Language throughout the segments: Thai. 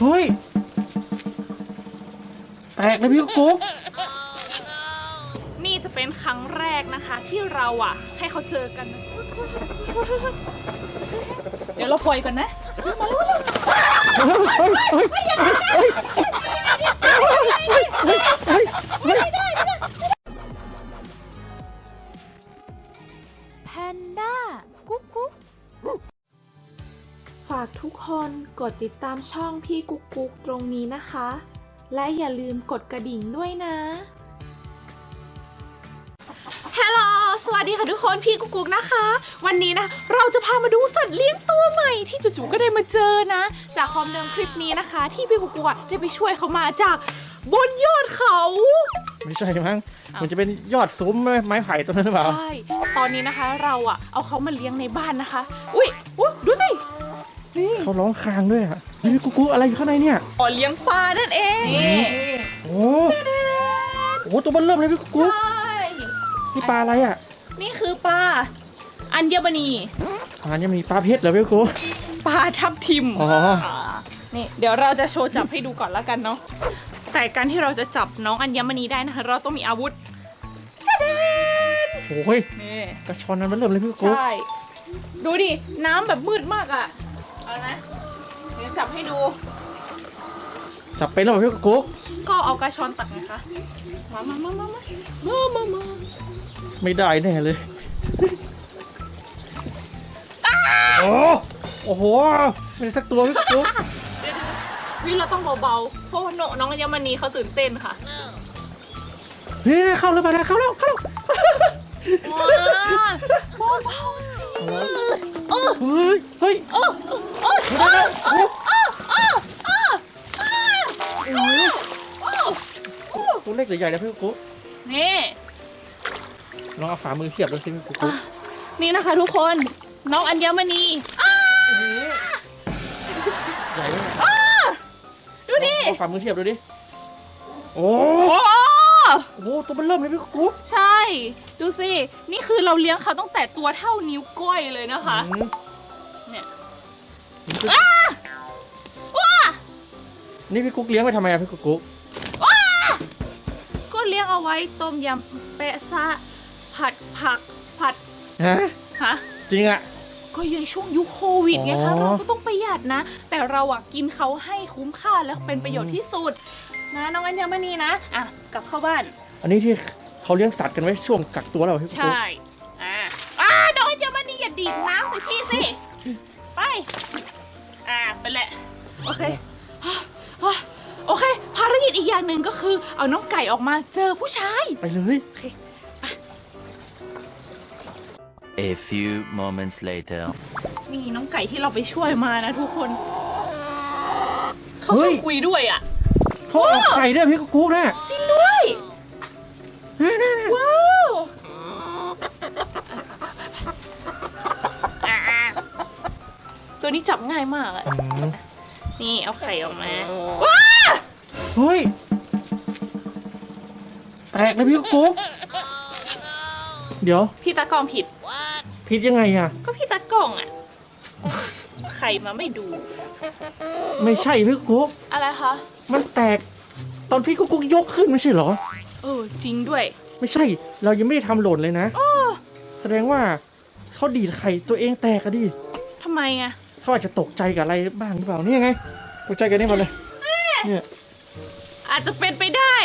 เฮ้ย แตกเลยพี่กุ๊กนี่จะเป็นครั้งแรกนะคะ ที่เราอะ ให้เขาเจอกัน เดี๋ยวเราปล่อยก่อนนะเฮ้ยเฮ้ยเฮ้ยเฮ้ยเฮ้ย กคนกดติดตามช่องพี่กุ๊กกุ๊กตรงนี้นะคะ และอย่าลืมกดกระดิ่งด้วยนะ ฮัลโหล สวัสดีค่ะทุกคน พี่กุ๊กกุ๊กนะคะ วันนี้นะ เราจะพามาดูสัตว์เลี้ยงตัวใหม่ ที่จู่ๆก็ได้มาเจอนะ จากความเดิมคลิปนี้นะคะ ที่พี่กุ๊กกุ๊กอะได้ไปช่วยเขามาจากบนยอดเขา ไม่ใช่มั้ง มันจะเป็นยอดซุ้มไม้ไผ่ตัวนั้นหรือเปล่า ใช่ ตอนนี้นะคะเราอะเอาเขามาเลี้ยงในบ้านนะคะ อุ้ยอุ๊ยดูสินี่ เขาร้องครางด้วยอะเฮ้ยพี่กุ๊กกุ๊กอะไรอยู่ข้างในเนี่ยอ๋อเลี้ยงปลานั่นเองโอ้โหตัวมันเริ่มเลยพี่กุ๊กกุ๊กใช่นี่ปลาอะไรอะ นี่คือปลาอัญมณีอ่านี่มีปลาเพชรเหรอพี่กุ๊กกุ๊กปลาทับทิมอ๋อนี่เดี๋ยวเราจะโชว์จับให้ดูก่อนแล้วกันเนาะแต่การที่เราจะจับน้องอัญมณีได้นะคะ เราต้องมีอาวุธชะเดนโอ้ยนี่กระชอนนั้นมันเริ่มเลยพี่กุ๊กกุ๊กใช่ ดูดิ น้ำแบบมืดมากอะ่ะ เอานะเดี๋ยวจับให้ดู จับไปแล้วเหรอพี่กุ๊กกุ๊กก็เอากระชอนตักนะคะ มามามามามามามามาไม่ได้แน่เลยโอ้โอ้โหไม่ได้สักตัวพี่กุ๊กกุ๊กเดี๋ยวๆวิเราต้องเบาๆเพราะว่าน้องน้องอัญมณีเขาตื่นเต้นค่ะเฮ้ยเข้าแล้วมาแล้วเข้าแล้วเข้าแล้วว้าเบาๆสิ เฮ้เล็กหรือใหญ่นะพี่กุ๊กนี่ลองเอาฝ่ามือเทียบดูสิพี่กุ๊กนี่นะคะทุกคนน้องอัญมณีใหญ่ไหมดูดิฝ่ามือเทียบดูดิ โอ้ โอ้โหตัวมันเริ่มเลยพี่กุ๊กกุ๊กใช่ ดูสิ นี่คือเราเลี้ยงเขาตั้งแต่ตัวเท่านิ้วก้อยเลยนะคะ อืมเนี่ยนี่คือว้านี่พี่กุ๊กเลี้ยงไว้ทำไมอะพี่กุ๊กกุ๊กก็เลี้ยงเอาไว้ต้มยำเปะซะ ผัดผักผัดฮะฮะ จริงอะ ก็ยังช่วงยุคโควิดไงคะ อ๋อ เราก็ต้องประหยัดนะ แต่เราอะกินเขาให้คุ้มค่าและเป็นประโยชน์ที่สุด นะน้องอัญมณีนะอะกลับเข้าบ้าน อันนี้ที่เขาเลี้ยงสัตว์กันไว้ช่วงกักตัวแล้วเหรอพี่กุ๊กกุ๊กใช่อ่าอ่าน้องอัญมณีอย่าดีดน้ำใส่พี่สิไปอ่าไปแหละโอเคอะอะโอเค ภารกิจอีกอย่างหนึ่งก็คือ เอาน้องไก่ออกมาเจอผู้ชาย ไปเลยโอเค A few moments later. นี่น้องไก่ที่เราไปช่วยมานะทุกคน เขาชอบคุยด้วยอะ เขาออกไข่ด้วยพี่กุ๊กกุ๊กนะจริงด้วยว้าวอะตัวนี้จับง่ายมากอะอืมนี่เอาไข่ออกมาเฮ้ยแตกเลยพี่กุ๊กกุ๊กเดี๋ยว พี่ตากล้องผิด ผิดยังไงอะก็พี่ตากล้องอะไข่มาไม่ดู ไม่ใช่พี่กุ๊กกุ๊กอะไรคะ มันแตกตอนพี่กุ๊กกุ๊กยกขึ้นไม่ใช่เหรอ เออ จริงด้วย ไม่ใช่ เรายังไม่ได้ทำหล่นเลยนะแสดงว่าเขาดีดไข่ตัวเองแตกอะดิทำไมอะเขาอาจจะตกใจกับอะไรบ้างหรือเปล่านี่ไง ตกใจกันนี่มาเลย เนี่ย อาจจะเป็นไปได้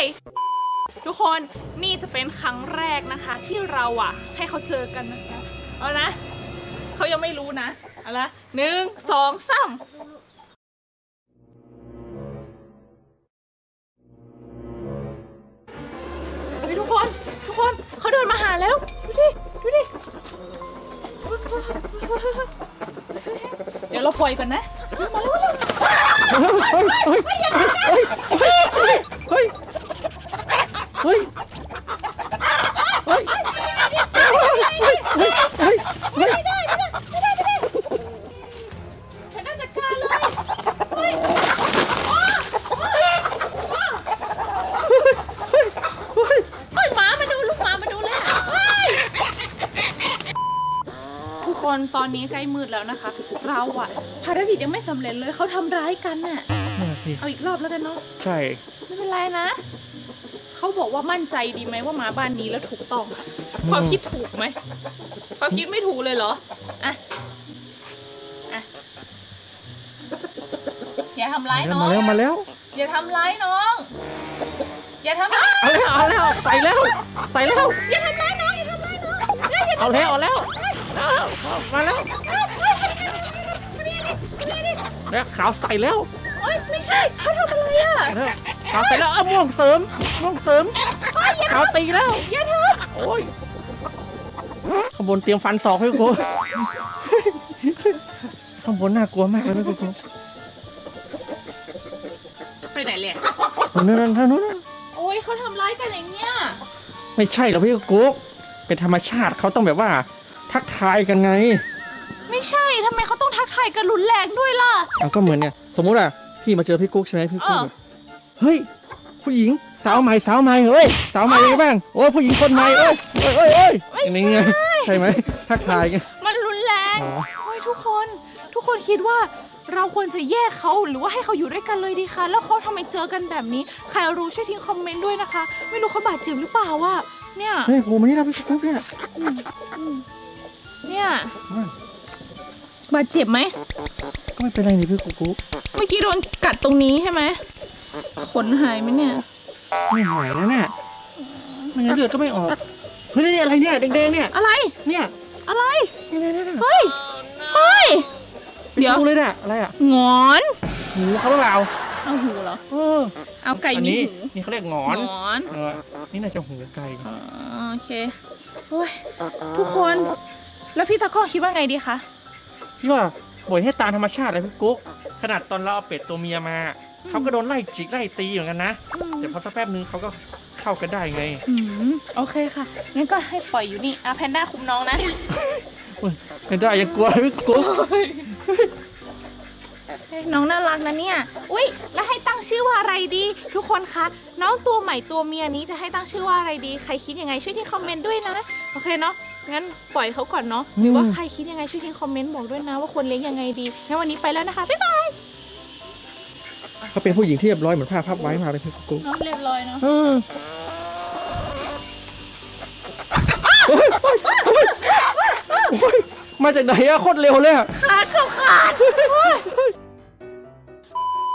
ทุกคนนี่จะเป็นครั้งแรกนะคะ ที่เราอะให้เขาเจอกันนะคะเอานะเขายังไม่รู้นะเอาละหนึ่งสองสาม ปล่อยก่อนนะเฮ้ยเฮ้ยเฮ้ยเฮ้ยเฮ้ย คนตอนนี้ใกล้มืดแล้วนะคะ เราอะภารกิจยังไม่สำเร็จเลยเขาทำร้ายกันน่ะ นั่นนี่เอาอีกรอบแล้วกันเนาะใช่ไม่เป็นไรนะ เขาบอกว่ามั่นใจดีไหมว่ามาบ้านนี้แล้วถูกต้องอะความคิดถูกไหมความคิดไม่ถูกเลยเหรออะอะอย่าทำร้ายน้อง มาแล้วมาแล้วอย่าทำร้ายน้อง อย่าทำร้ายเอาแล้วเอาแล้วใส่แล้วใส่แล้วอย่าทำร้ายน้องอย่าทำร้ายน้องอย่าอย่าเอาแล้วเอาแล้วเอา มาแล้วแล้วขาวใส่แล้วเอ้ยไม่ใช่เขาทำอะไรอะแล้วขาวใส่แล้วเอาม่วงเสริมม่วงเสริมขาวตีแล้วอย่าทโอ้ยข้างบนเตรียมฟันศอกให้กูข้างบนน่ากลัวมากเลยนะกูกูำไปไหนเลยนั่นนั่นนั่นนั่นโอ้ยเขาทำร้ายกันอย่างเงี้ยไม่ใช่หรอกพี่กุ๊กเป็นธรรมชาติเขาต้องแบบว่า ทักทายกันไงไม่ใช่ทำไมเขาต้องทักทายกันรุนแรงด้วยล่ะเอาก็เหมือนเนี่ยสมมุติอะพี่มาเจอพี่กุ๊กใช่ไหมพี่กุ๊กเออแบบเฮ้ย ผู้หญิงสาวใหม่สาวใหม่เฮ้ยสาวใหม่ยังไงบ้างโอ้ยผู้หญิงคนใหม่เอ้ยเอ้ยเอ้ยเอ้ยอย่างนี้ไงใช่ไหมทักทายกันมันรุนแรงอ๋อโอ้ยทุกคน ทุกคนคิดว่าเราควรจะแยกเขาหรือว่าให้เขาอยู่ด้วยกันเลยดีคะแล้วเขาทำไมเจอกันแบบนี้ ใครรู้ช่วยทิ้งคอมเมนต์ด้วยนะคะ ไม่รู้เขาบาดเจ็บหรือเปล่าวะเนี่ย เฮ้ยโหมานี่นะพี่กุ๊กเนี่ย เนี่ยว่าบาดเจ็บไหม ก็ไม่เป็นไรนี่พี่กุ๊กกุ๊กเมื่อกี้โดนกัดตรงนี้ใช่ไหม ขนหายไหมเนี่ย ไม่หายแล้วเนี่ยไม่งั้นเลือดก็ไม่ออก เฮ้ยนี่อะไรเนี่ยแดงๆเนี่ย อะไร เนี่ย อะไรนี่นี่นี่เฮ้ย เฮ้ย เดี๋ยวดูเลยเนี่ยอะไรอะหงอนหูเขาหรือเปล่าเอาหูเหรอ เออ เอาไก่อันมีนี้หูนี่เขาเรียกหงอนหงอน เออ นี่น่าจะหูไก่อ๋อโอเคโอ้ยทุกคน แล้วพี่ตากล้องคิดว่าไงดีคะพี่ว่าปล่อยให้ตามธรรมชาติเลยพี่กุ๊กขนาดตอนเราเอาเป็ดตัวเมียมาเขาก็โดนไล่จิกไล่ตีเหมือนกันนะแต่พอสักแป๊บนึงเขาก็เข้ากันได้ไงอืมโอเคค่ะงั้นก็ให้ปล่อยอยู่นี่อาแพนด้าคุมน้องนะเฮ้ยไม่ได้ยังกลัวพี่กุ๊กเฮ้ยน้องน่ารักนะเนี่ย อุ๊ยแล้วให้ตั้งชื่อว่าอะไรดี ทุกคนคะ น้องตัวใหม่ตัวเมียนี้จะให้ตั้งชื่อว่าอะไรดี ใครคิดยังไงช่วยทิ้งคอมเมนต์ด้วยนะ โอเคเนาะ งั้นปล่อยเขาก่อนเนาะหรือว่าใครคิดยังไงช่วยทิ้งคอมเมนต์บอกด้วยนะว่าควรเลี้ยงยังไงดีงั้นวันนี้ไปแล้วนะคะบ๊ายบายเขาเป็นผู้หญิงที่เรียบร้อยเหมือนผ้าพับไว้มากเลยพี่กุ๊กน้องเรียบร้อยเนาะเออมาจากไหนอะโคตรเร็วเลยอะขาดเขาขาด